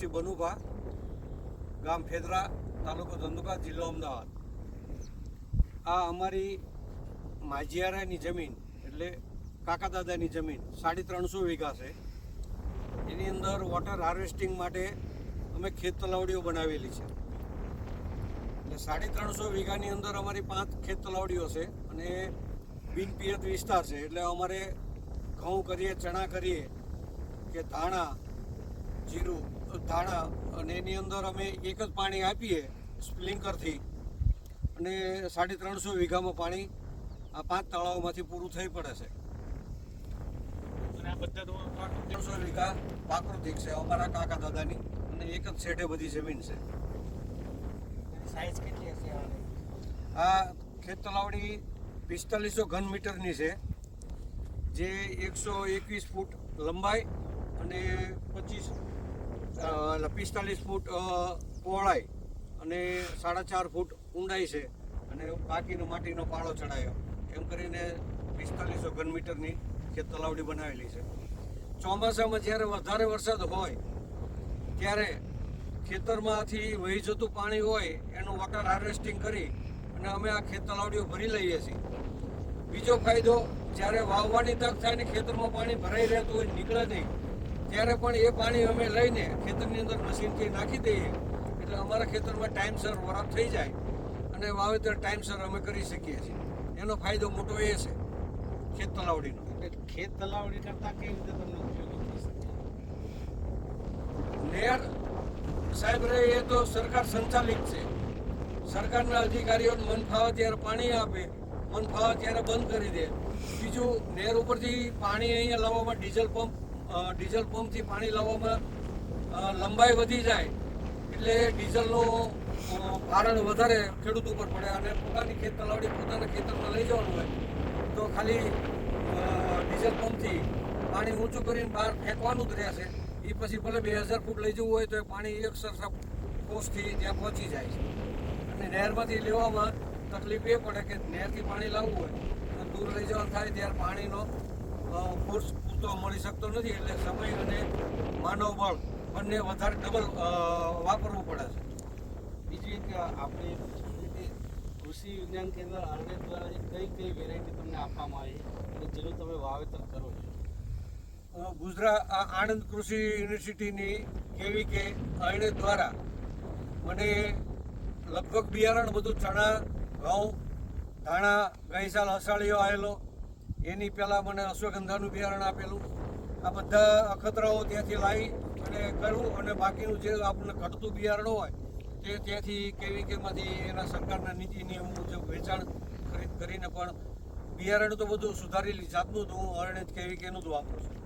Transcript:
શ્રી બનુભા, ગામ ફેદરા, તાલુકો ધંધુકા, જિલ્લો અમદાવાદ. આ અમારી માજિયારાની જમીન, એટલે કાકા દાદાની જમીન, સાડી ત્રણસો વીઘા છે. એની અંદર વોટર હાર્વેસ્ટિંગ માટે અમે ખેત તલાવડીઓ બનાવેલી છે. એટલે સાડી ત્રણસો વીઘાની અંદર અમારી પાંચ ખેત તલાવડીઓ છે અને બિનપિયત વિસ્તાર છે. એટલે અમારે ઘઉં કરીએ, ચણા કરીએ કે ધાણા, જીરું ધાણા અને એની અંદર અમે એક જ પાણી આપીએ સ્પ્લિંકરથી. અને સાડી ત્રણસો વીઘામાં પાણી આ પાંચ તળાવમાંથી પૂરું થઈ પડે છે. અને આ બધા ત્રણસો વીઘા પ્રાકૃતિક છે અમારા કાકા દાદાની અને એક જ છેડે બધી જમીન છે. સાઈઝ કેટલી હશે આની? આ ખેત તલાવડી પિસ્તાલીસો ઘન મીટરની છે જે એકસો એકવીસ ફૂટ લંબાઈ અને પચીસ પિસ્તાલીસ ફૂટ પહોળાઈ અને સાડા ચાર ફૂટ ઊંડાઈ છે અને બાકીનો માટીનો પાળો ચડાયો. એમ કરીને પિસ્તાલીસો ઘન મીટરની ખેત તલાવડી બનાવેલી છે. ચોમાસામાં જ્યારે વધારે વરસાદ હોય, ત્યારે ખેતરમાંથી વહી જતું પાણી હોય, એનું વોટર હાર્વેસ્ટિંગ કરી અને અમે આ ખેત તલાવડીઓ ભરી લઈએ છીએ. બીજો ફાયદો, જ્યારે વાવવાની તક થાય ને ખેતરમાં પાણી ભરાઈ રહેતું હોય, નીકળે નહીં ત્યારે પણ એ પાણી અમે લઈને ખેતરની અંદર મશીનથી નાખી દઈએ. એટલે અમારા ખેતરમાં ટાઈમસર વરાપ થઈ જાય અને વાવેતર ટાઈમસર અમે કરી શકીએ છીએ. એનો ફાયદો મોટો એ છે ખેત તલાવડીનો. એટલે ખેત તલાવડી કરતા કેવી રીતે તમને ઉપયોગી થઈ શકે? નેર સાહેબ રે એ તો સરકાર સંચાલિત છે. સરકારના અધિકારીઓને મન ફાવે ત્યારે પાણી આપે મન ફાવે ત્યારે બંધ કરી દે. બીજું નેર ઉપરથી પાણી અહીંયા લાવવામાં ડીઝલ પંપ ડીઝલ પંપથી પાણી લાવવામાં લંબાઈ વધી જાય એટલે ડીઝલનો ભારણ વધારે ખેડૂત ઉપર પડે અને પોતાની ખેત તલાવડી પોતાના ખેતરમાં લઈ જવાનું હોય તો ખાલી ડીઝલ પંપથી પાણી ઊંચું કરીને બહાર ફેંકવાનું જ રહેશે. એ પછી ભલે બે હજાર ફૂટ લઈ જવું હોય તો એ પાણી એક સરખા કોષથી ત્યાં પહોંચી જાય છે. અને નહેરમાંથી લેવામાં તકલીફ એ પડે કે નહેરથી પાણી લાવવું હોય તો દૂર લઈ જવાનું થાય, ત્યારે પાણીનો અ, ફોર્સ પૂરતો મળી શકતો નથી એટલે સમય અને માનવ બળ બંને વધારે ડબલ વાપરવું પડે છે. બીજી એક આપણે કૃષિ વિજ્ઞાન કેન્દ્ર અરણ્ય દ્વારા કઈ કઈ વેરાયટી તમને આપવામાં આવી અને જેનું તમે વાવેતર કરો છો? ગુજરાત આણંદ કૃષિ યુનિવર્સિટીની કેવી કે અરણ્ય દ્વારા મને લગભગ બિયારણ બધું ચણા ઘઉં ધાણા ગઈસાલ સાલ અષાઢીઓ આવેલો. એની પહેલાં મને અશ્વગંધાનું બિયારણ આપેલું. આ બધા અખતરાઓ ત્યાંથી લાવી અને કરવું અને બાકીનું જે આપણને ઘટતું બિયારણ હોય, તે ત્યાંથી કેવી કેમાંથી એના સરકારના નીતિ નિયમ મુજબ વેચાણ ખરીદ કરીને પણ બિયારણ તો બધું સુધારેલી જાતનું જ હું અરણ્ય કેવી કેનું જ વાપરું છું.